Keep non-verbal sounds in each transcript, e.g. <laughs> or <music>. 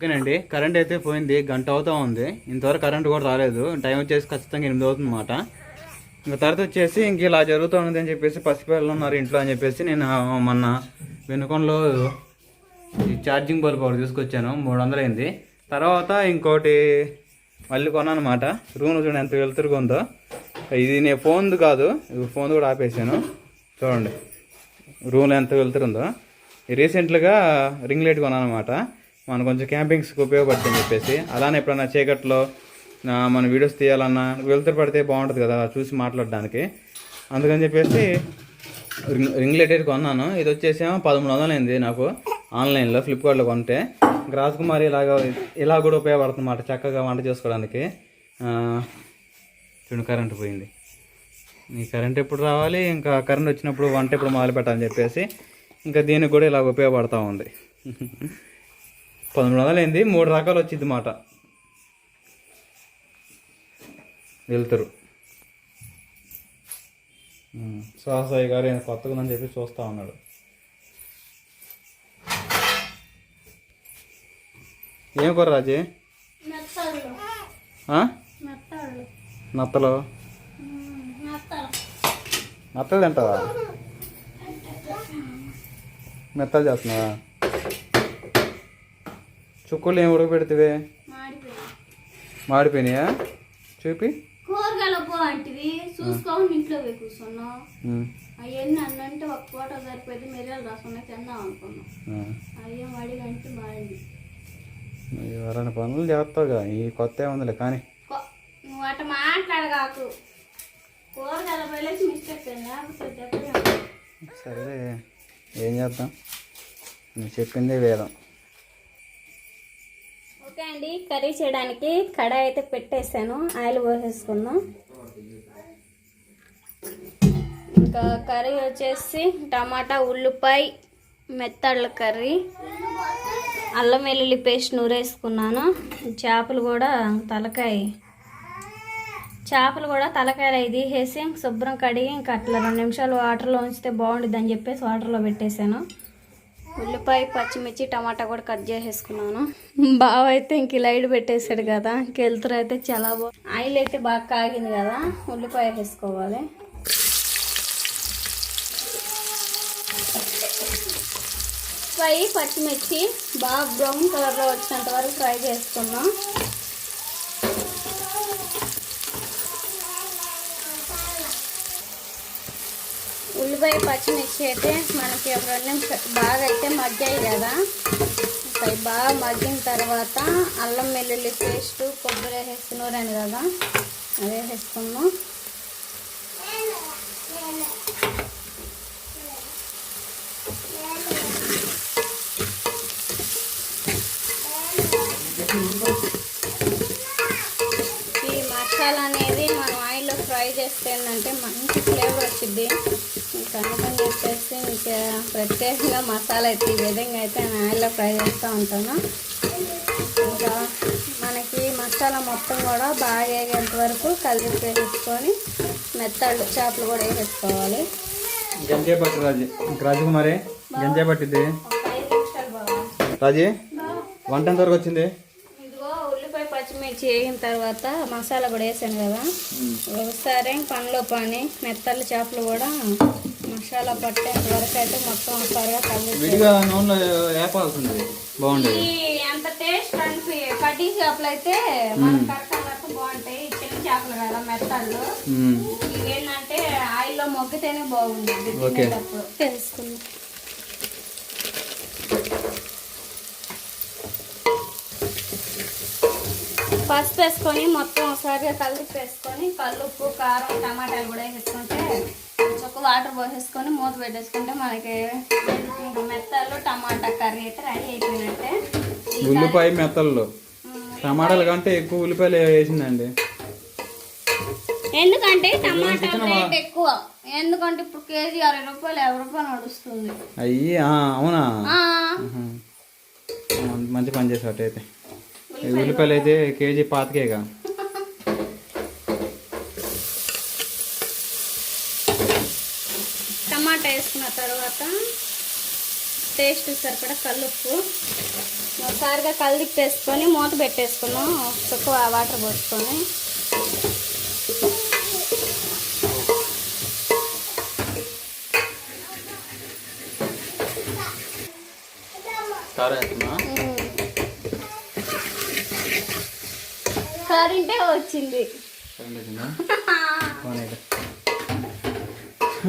ఓకేనండి. కరెంట్ అయితే పోయింది గంట అవుతా ఉంది. ఇంతవరకు కరెంట్ కూడా రాలేదు. టైం వచ్చేసి ఖచ్చితంగా ఎనిమిది అవుతుంది అనమాట ఇంకా తర్వాత వచ్చేసి ఇంక ఇలా జరుగుతూ ఉంది అని చెప్పేసి పసిపిల్లలు ఉన్నారు ఇంట్లో అని చెప్పేసి నేను మొన్న వెనుకొండలో ఛార్జింగ్ బల్బ్ ఒకటి తీసుకొచ్చాను. మూడు వందలు అయింది. తర్వాత ఇంకోటి మళ్ళీ కొన్నాను అనమాట రూమ్లో చూడండి ఎంత వెలుతురుగా ఉందో. ఇది నేను ఫోన్ది కాదు ఫోన్ కూడా ఆపేసాను. చూడండి. రూమ్లో ఎంత వెళ్తుందో రీసెంట్గా రింగ్ లైట్ కొన్నాను అనమాట మనం కొంచెం క్యాంపింగ్స్కి ఉపయోగపడుతుంది చెప్పేసి. అలానే ఎప్పుడన్నా చీకట్లో మన వీడియోస్ తీయాలన్నా వెళ్తూ పడితే బాగుంటుంది కదా చూసి మాట్లాడడానికి. అందుకని చెప్పేసి రింగ్ రింగ్ లైట్ కొన్నాను. ఇది వచ్చేసేమో పదమూడు వందలు అయింది నాకు ఆన్లైన్లో ఫ్లిప్కార్ట్లో కొంటే. రాజకుమారి ఇలాగ ఇలా కూడా ఉపయోగపడుతుంది అన్నమాట చక్కగా వంట చేసుకోవడానికి. చూడు కరెంట్ పోయింది. ఈ కరెంట్ ఎప్పుడు రావాలి? ఇంకా కరెంట్ వచ్చినప్పుడు వంట ఎప్పుడు మొదలు పెట్టాలని చెప్పేసి ఇంకా దీనికి కూడా ఇలా ఉపయోగపడతా ఉంది. పదమూడు వందలు అయింది మూడు రకాలు వచ్చింది మాట. వెళ్తారు. సాహసాయి గారు ఈయన కొత్తగా ఉందని చెప్పి చూస్తా ఉన్నాడు. ఏం కూర రాజీ? నత్తలు మెత్తలు? నత్తలు తింటావా? మెత్తలు చేస్తున్నావా? చుక్కులు ఏం ఉడకబెడితే మాడిపోయి మాడిపోయినాయా? చూపి. కూరగాయలు బాగుంటివి చూసుకోకుండా ఇంట్లో పోయి కూర్చున్నాం. ఉమ్, అవన్నీ అన్నంటే ఒక పూట సరిపోతే మిరియాలు రసం తిందాం అనుకున్నాం. అయ్యో ఎవరైనా పనులు చేస్తావుగా. ఈ కొత్త ఏముందిలే కానీ. నువ్వు అట్ట మాట్లాడగాకు. కూరగాయల పోయలేసి మిస్టేక్ లేకపోతే చెప్పలేము. సరేలే ఏం చేద్దాం? నువ్వు చెప్పిందే వేదం. అండి. కర్రీ చేయడానికి కడాయి అయితే పెట్టేసాను ఆయిల్ పోసేసుకున్నాం. ఇంకా కర్రీ వచ్చేసి టమాటా ఉల్లిపాయ మెత్తళ్ళ కర్రీ అల్లం వెల్లుల్లి పేస్ట్ నూరేసుకున్నాను. చేపలు కూడా తలకాయ చేపలు కూడా తలకాయలు అవి తీసేసి శుభ్రం కడిగి ఇంకా అట్లా రెండు నిమిషాలు వాటర్లో ఉంచితే బాగుంటుంది అని చెప్పేసి వాటర్లో పెట్టేశాను. ఉల్లిపాయ పచ్చిమిర్చి టమాటా కూడా కట్ చేసేసుకున్నాను. బావ అయితే ఇంక లైట్ పెట్టేశాడు కదా ఇంకెళ్తురు అయితే చాలా బా ఆయిల్ అయితే బాగా కాగింది కదా ఉల్లిపాయ వేసుకోవాలి. ఫ్రై పచ్చిమిర్చి బాగా బ్రౌన్ కలర్లో వచ్చేంత వరకు ఫ్రై చేసుకున్నాం. ఉల్లిపాయ పచ్చిమిర్చి అయితే మనకి ఒక రెండు నిమిషాలు బాగా అయితే మగ్గాయి కదా. అవి బాగా మగ్గిన తర్వాత అల్లం వెల్లుల్లి పేస్ట్ కొబ్బరి వేసుకున్నారని కదా. అదే వేసుకున్నాము ఈ మసాలా అనేది మనం ఆయిల్లో ఫ్రై చేస్తే ఏంటంటే మంచి ఫ్లేవర్ వచ్చింది అందుకని చెప్పేసి ఇంకా ప్రత్యేకంగా మసాలా అయితే ఈ విధంగా అయితే నేను ఆయిల్లో ఫ్రై చేస్తూ ఉంటాను. ఇంకా మనకి మసాలా మొత్తం కూడా బాగా వేగేంత వరకు కలిపి వేసేసుకొని మెత్తళ్ళు చేపలు కూడా వేసేసుకోవాలి. గంజే పట్టు రాజీ. ఇంక రాజకుమారి గంజే నిమిషాలు బాగా రాజీ వంట ఎంతవరకు వచ్చింది? ఇదిగో ఉల్లిపాయ పచ్చిమిర్చి వేగిన తర్వాత మసాలా కూడా వేసాను కదా. ఒకసారి పనిలో పని మెత్తలు చేపలు కూడా మసాలా పట్టేంత వరకు అయితే మొత్తం ఒకసారిగా కలిపి విడిగా నూనెలో వేపాల్సింది. బాగుండేది. ఎంత టేస్ట్ అనిపి కడ్డీ చేపలు అయితే మన కరకరకు బాగుంటాయి. చిన్న చేపలు కదా మెత్తళ్ళు. ఇవేంటంటే ఆయిల్లో మొగ్గితేనే బాగుంటుంది ఓకే. తినేటప్పుడు. తెలుసుకుందాం. పసుపు వేసుకొని మొత్తం ఒకసారిగా కలిపి వేసుకొని కల్లుప్పు కారం టమాటాలు కూడా వేసుకుంటే ఒక వాటర్ పోసేసుకొని మూత పెట్టేసుకుంటే మనకి మెత్తలు టమాటా కర్రీ అయితే రెడీ అయిపోయినట్టే. ఈ ఉల్లిపాయ మెత్తల్లో. టమాటాల కంటే ఎక్కువ ఉల్లిపాయలు వేసిందండి. ఎందుకంటే టమాటా రేట్ ఎక్కువ. ఎందుకంటే ఇప్పుడు కేజీ అరవై రూపాయలు యాభై రూపాయలు నడుస్తుంది. అయ్యి అవునా? మంచి పని చేసావు అయితే. ఉల్లిపాయలు అయితే కేజీ పాతికేగా టమాటా వేసుకున్న తర్వాత టేస్ట్ సరిపడా కల్లుప్పు. ఒకసారిగా కలిదిప్పేసుకొని మూత పెట్టేసుకున్నాం. తక్కువ వాటర్ పోసుకొని. కరింటే వచ్చింది. <laughs>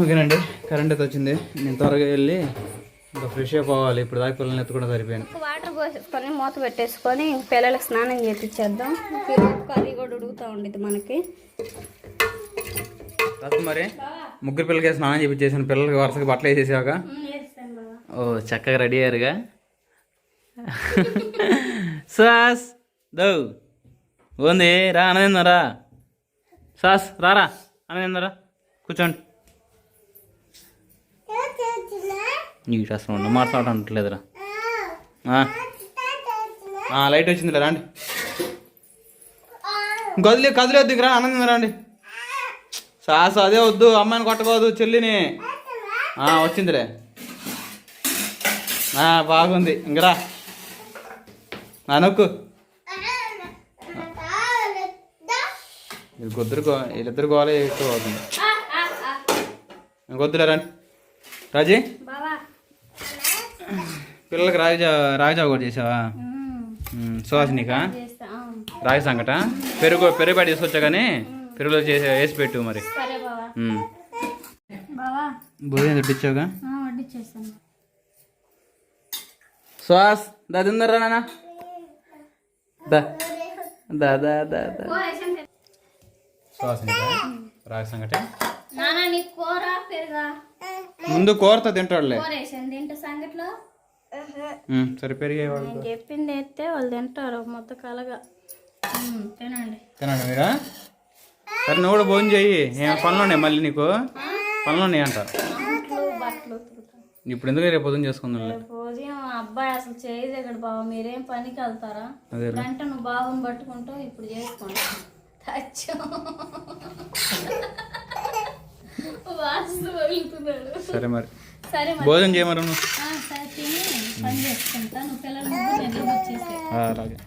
ఓకేనండి. కరెంట్ అయితే వచ్చింది. నేను త్వరగా వెళ్ళి ఇంకా ఫ్రెష్ అప్ అవ్వాలి ఇప్పుడు దాకా పిల్లల్ని ఎత్తుకుంటే సరిపోయాను వాటర్ పోసేసుకొని మూత పెట్టేసుకొని పిల్లలకి స్నానం చేపించేద్దాం కర్రీ కూడా ఉడుకుతూ ఉండేది మనకి. మరి ముగ్గురు పిల్లలకి స్నానం చేపించేసాను పిల్లలకి వరుసగా బట్టలు వేసేసాక ఓ చక్కగా రెడీ అయ్యారుగా. సాస్ దౌ. ఓంది రా అనదిందరా సాస్ రారా అనదిందరా కూర్చోండి. నీకు అసలు మాట్లాడటం అంటలేదురా. లైట్ వచ్చిందిలే రండి. గదిలే కదిలేద్దు ఇక్కడ ఆనందం రండి. సాస్ అదే వద్దు అమ్మాయిని కొట్టకూడదు చెల్లిని. వచ్చిందిలే. బాగుంది ఇంకరా నొక్కు. వీళ్ళిద్దరు గో వీళ్ళిద్దరు గోలే ఎక్కువ అవుతుంది. ఇంకొద్దులే రండి. రాజీ? పిల్లలకి రాగి జా రాగి జావ కూడా చేసావా ఆ. రాగి సంకట పెరుగు పెరుగు బయట తీసుకొచ్చా కానీ పెరుగులో చేసి వేసి పెట్టు మరి. భోజనం దుడ్డిచ్చావుగా? వడ్డిచ్చేస్తాను. శ్వాస్ దా తిందరా నాన్న. దా. దా దా దా దా. సుహాసినికా? రాగి సంకట నానా నీ కూర పెరుగా? ముందు కూరతో తింటాడులే. సంగట్లో? సరే పెరిగేవాడు నేను చెప్పింది అయితే వాళ్ళు తింటారు మొత్తం కలగా. తినండి. తినండి మీరా? సరే నువ్వు కూడా భోజనం చెయ్యి. ఏం పనులు ఉన్నాయి మళ్ళీ నీకు? పనులు ఉన్నాయి అంట. అంట్లు బట్టలు ఉతుకుతాను. ఇప్పుడు ఎందుకు రేపు చేసుకుందాంలే రేపు ఉదయం అబ్బాయి అసలు చేయదు ఇక్కడ బావ మీరేం పనికి వెళ్తారా? గంట నువ్వు బాబుని పట్టుకుంటూ ఇప్పుడు చేసుకోండి. సరే మరి. భోజనం చేయమరు సరే తిని. పని చేసుకుంటా నువ్వు పిల్లలు వచ్చేసి. అలాగే